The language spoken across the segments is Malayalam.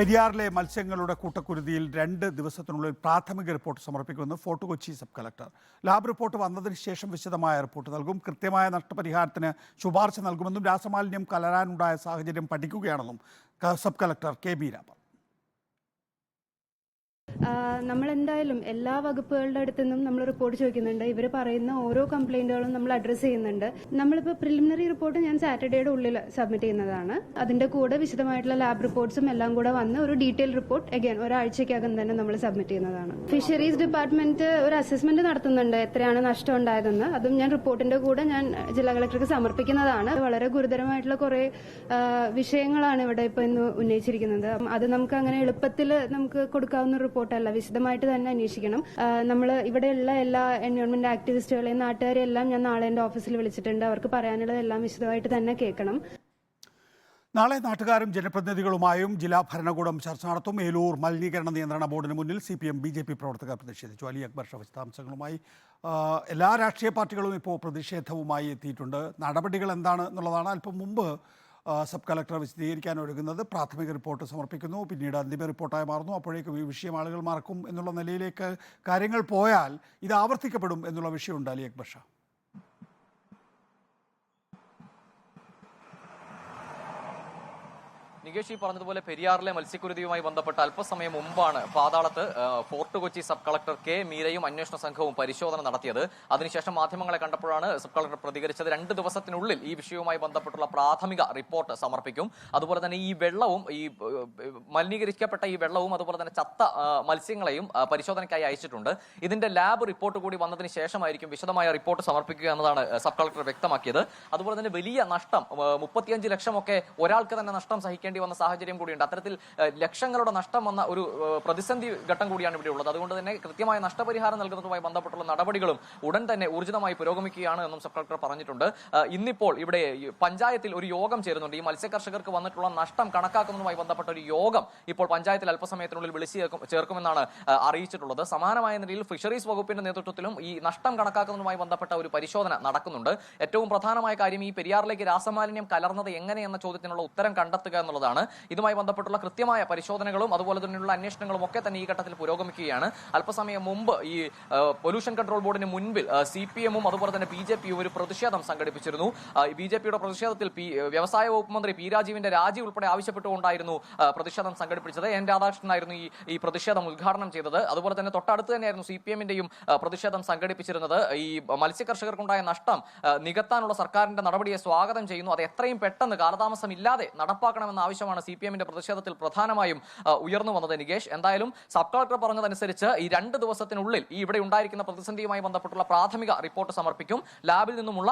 പെരിയാറിലെ മത്സ്യങ്ങളുടെ കൂട്ടക്കുരുതിയിൽ രണ്ട് ദിവസത്തിനുള്ളിൽ പ്രാഥമിക റിപ്പോർട്ട് സമർപ്പിക്കുമെന്ന് Fort Kochi sub collector. Lab report വന്നതിന് ശേഷം വിശദമായ റിപ്പോർട്ട് നൽകും. കൃത്യമായ നഷ്ടപരിഹാരത്തിന് ശുപാർശ നൽകുമെന്നും രാസമാലിന്യം കലരാനുണ്ടായ സാഹചര്യം പഠിക്കുകയാണെന്നും sub collector K B Raman. നമ്മൾ എന്തായാലും എല്ലാ വകുപ്പുകളുടെ അടുത്തു നിന്നും നമ്മൾ റിപ്പോർട്ട് ചോദിക്കുന്നുണ്ട്. ഇവർ പറയുന്ന ഓരോ കംപ്ലൈന്റുകളും നമ്മൾ അഡ്രസ്സ് ചെയ്യുന്നുണ്ട്. നമ്മളിപ്പോൾ പ്രിലിമിനറി റിപ്പോർട്ട് ഞാൻ സാറ്റർഡേയുടെ ഉള്ളിൽ സബ്മിറ്റ് ചെയ്യുന്നതാണ്. അതിന്റെ കൂടെ വിശദമായിട്ടുള്ള ലാബ് റിപ്പോർട്ട്സും എല്ലാം കൂടെ വന്ന് ഒരു ഡീറ്റെയിൽ റിപ്പോർട്ട് അഗൈൻ ഒരാഴ്ചക്കകം തന്നെ നമ്മൾ സബ്മിറ്റ് ചെയ്യുന്നതാണ്. ഫിഷറീസ് ഡിപ്പാർട്ട്മെന്റ് ഒരു അസസ്മെന്റ് നടത്തുന്നുണ്ട് എത്രയാണ് നഷ്ടം ഉണ്ടായതെന്ന്. അതും ഞാൻ റിപ്പോർട്ടിന്റെ കൂടെ ഞാൻ ജില്ലാ കളക്ടർക്ക് സമർപ്പിക്കുന്നതാണ്. വളരെ ഗുരുതരമായിട്ടുള്ള കുറെ വിഷയങ്ങളാണ് ഇവിടെ ഇപ്പൊ ഇന്ന് ഉന്നയിച്ചിരിക്കുന്നത്. അത് നമുക്ക് അങ്ങനെ എളുപ്പത്തിൽ നമുക്ക് കൊടുക്കാവുന്ന റിപ്പോർട്ടല്ല വിശദമായിട്ട് തന്നെ അന്വേഷിക്കണം. നമ്മൾ ഇവിടെയുള്ള എല്ലാ എൻവയോൺമെന്റ് ആക്ടിവിസ്റ്റുകളെയും നാട്ടുകാരെയും എല്ലാം ഞാൻ നാളെ എന്റെ ഓഫീസിൽ വിളിച്ചിട്ടുണ്ട്. അവർക്ക് പറയാനുള്ളതെല്ലാം വിശദമായിട്ട് തന്നെ കേൾക്കണം. നാളെ നാട്ടുകാരും ജനപ്രതിനിധികളുമായും ജില്ലാ ഭരണകൂടം ചർച്ച നടത്തും. ഏലൂർ മലിനീകരണ നിയന്ത്രണ ബോർഡിന് മുന്നിൽ C P M B J P പ്രവർത്തകർ പ്രതിഷേധിച്ചു. അലി അക്ബർ വിശദാംശങ്ങളുമായി. എല്ലാ രാഷ്ട്രീയ പാർട്ടികളും ഇപ്പോൾ പ്രതിഷേധവുമായി എത്തിയിട്ടുണ്ട്. നടപടികൾ എന്താണ് എന്നുള്ളതാണ് അല്പം മുമ്പ് സബ് കളക്ടർ വിശദീകരിക്കാൻ ഒരുങ്ങുന്നത് പ്രാഥമിക റിപ്പോർട്ട് സമർപ്പിക്കുന്നു. പിന്നീട് അന്തിമ റിപ്പോർട്ടായി മാറുന്നു. അപ്പോഴേക്കും ഈ വിഷയം ആളുകൾ മറക്കും എന്നുള്ള നിലയിലേക്ക് കാര്യങ്ങൾ പോയാൽ ഇത് ആവർത്തിക്കപ്പെടും എന്നുള്ള വിഷയമുണ്ട് അലി അക്ബർ നികേഷ് ഈ പറഞ്ഞതുപോലെ പെരിയാറിലെ മത്സ്യക്കുരുതിയുമായി ബന്ധപ്പെട്ട് അല്പസമയം മുമ്പാണ് പാതാളത്ത് Fort Kochi sub collector K മീരയും അന്വേഷണ സംഘവും പരിശോധന നടത്തിയത്. അതിനുശേഷം മാധ്യമങ്ങളെ കണ്ടപ്പോഴാണ് സബ് കളക്ടർ പ്രതികരിച്ചത്. രണ്ട് ദിവസത്തിനുള്ളിൽ ഈ വിഷയവുമായി ബന്ധപ്പെട്ടുള്ള പ്രാഥമിക റിപ്പോർട്ട് സമർപ്പിക്കും. അതുപോലെ തന്നെ ഈ വെള്ളവും ഈ മലിനീകരിക്കപ്പെട്ട ഈ വെള്ളവും അതുപോലെ തന്നെ ചത്ത മത്സ്യങ്ങളെയും പരിശോധനയ്ക്കായി അയച്ചിട്ടുണ്ട്. ഇതിന്റെ ലാബ് റിപ്പോർട്ട് കൂടി വന്നതിന് ശേഷമായിരിക്കും വിശദമായ റിപ്പോർട്ട് സമർപ്പിക്കുക എന്നതാണ് സബ് കളക്ടർ വ്യക്തമാക്കിയത്. അതുപോലെ തന്നെ വലിയ നഷ്ടം മുപ്പത്തിയഞ്ച് ലക്ഷമൊക്കെ ഒരാൾക്ക് തന്നെ നഷ്ടം സഹിക്കേണ്ടി വന്ന സാഹചര്യം കൂടിയുണ്ട്. അത്തരത്തിൽ ലക്ഷങ്ങളുടെ നഷ്ടം വന്ന ഒരു പ്രതിസന്ധി ഘട്ടം കൂടിയാണ് ഇവിടെ ഉള്ളത്. അതുകൊണ്ട് തന്നെ കൃത്യമായ നഷ്ടപരിഹാരം നൽകുന്നതുമായി ബന്ധപ്പെട്ടുള്ള നടപടികളും ഉടൻ തന്നെ ഊർജിതമായി പുരോഗമിക്കുകയാണ് എന്നും സബ് കളക്ടർ പറഞ്ഞിട്ടുണ്ട് ഇന്നിപ്പോൾ ഇവിടെ പഞ്ചായത്തിൽ ഒരു യോഗം ചേരുന്നുണ്ട്. ഈ മത്സ്യകർഷകർക്ക് വന്നിട്ടുള്ള നഷ്ടം കണക്കാക്കുന്നതുമായി ബന്ധപ്പെട്ട ഒരു യോഗം ഇപ്പോൾ പഞ്ചായത്തിൽ അല്പസമയത്തിനുള്ളിൽ വിളിച്ചു ചേർക്കുമെന്നാണ് അറിയിച്ചിട്ടുള്ളത്. സമാനമായ നിലയിൽ ഫിഷറീസ് വകുപ്പിന്റെ നേതൃത്വത്തിലും ഈ നഷ്ടം കണക്കാക്കുന്നതുമായി ബന്ധപ്പെട്ട ഒരു പരിശോധന നടക്കുന്നുണ്ട്. ഏറ്റവും പ്രധാനമായ കാര്യം ഈ പെരിയാറിലേക്ക് രാസമാലിന്യം കലർന്നത് എങ്ങനെയെന്ന ചോദ്യത്തിനുള്ള ഉത്തരം കണ്ടെത്തുക എന്നുള്ളതാണ് ഇതുമായി ബന്ധപ്പെട്ടുള്ള കൃത്യമായ പരിശോധനകളും അതുപോലെ തന്നെയുള്ള അന്വേഷണങ്ങളും ഒക്കെ തന്നെ ഈ ഘട്ടത്തിൽ പുരോഗമിക്കുകയാണ്. അല്പസമയം മുമ്പ് ഈ പൊല്യൂഷൻ കൺട്രോൾ ബോർഡിന് മുൻപിൽ സി പി എമ്മും അതുപോലെ തന്നെ ബി ജെ പിയും ഒരു പ്രതിഷേധം സംഘടിപ്പിച്ചിരുന്നു. ബി ജെ പിയുടെ പ്രതിഷേധത്തിൽ വ്യവസായ വകുപ്പ് മന്ത്രി പി രാജീവിന്റെ രാജി ഉൾപ്പെടെ ആവശ്യപ്പെട്ടുകൊണ്ടായിരുന്നു പ്രതിഷേധം സംഘടിപ്പിച്ചത്. എൻ രാധാകൃഷ്ണനായിരുന്നു ഈ ഈ പ്രതിഷേധം ഉദ്ഘാടനം ചെയ്തത്. അതുപോലെ തന്നെ തൊട്ടടുത്ത് തന്നെയായിരുന്നു സി പി എമ്മിന്റെയും പ്രതിഷേധം സംഘടിപ്പിച്ചിരുന്നത്. ഈ മത്സ്യ മത്സ്യകർഷകർക്കുണ്ടായ നഷ്ടം നികത്താനുള്ള സർക്കാരിന്റെ നടപടിയെ സ്വാഗതം ചെയ്യുന്നു. അത് എത്രയും പെട്ടെന്ന് കാലതാമസം ഇല്ലാതെ നടപ്പാക്കണമെന്ന ആവശ്യമാണ് സി പി എമ്മിന്റെ പ്രതിഷേധത്തിൽ പ്രധാനമായും ഉയർന്നു വന്നത് നികേഷ്. എന്തായാലും സബ് കളക്ടർ പറഞ്ഞതനുസരിച്ച് ഈ രണ്ട് ദിവസത്തിനുള്ളിൽ ഈ ഇവിടെ ഉണ്ടായിരിക്കുന്ന പ്രതിസന്ധിയുമായി ബന്ധപ്പെട്ടുള്ള പ്രാഥമിക റിപ്പോർട്ട് സമർപ്പിക്കും. ലാബിൽ നിന്നുമുള്ള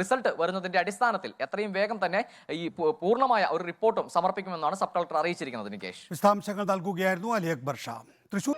റിസൾട്ട് വരുന്നതിന്റെ അടിസ്ഥാനത്തിൽ എത്രയും വേഗം തന്നെ ഈ പൂർണമായ ഒരു റിപ്പോർട്ടും സമർപ്പിക്കുമെന്നാണ് സബ് കളക്ടർ അറിയിച്ചിരിക്കുന്നത് നികേഷ്. വിശദാംശങ്ങൾ നൽകുകയായിരുന്നു അലി അക്ബർ ഷാ. തൃശൂർ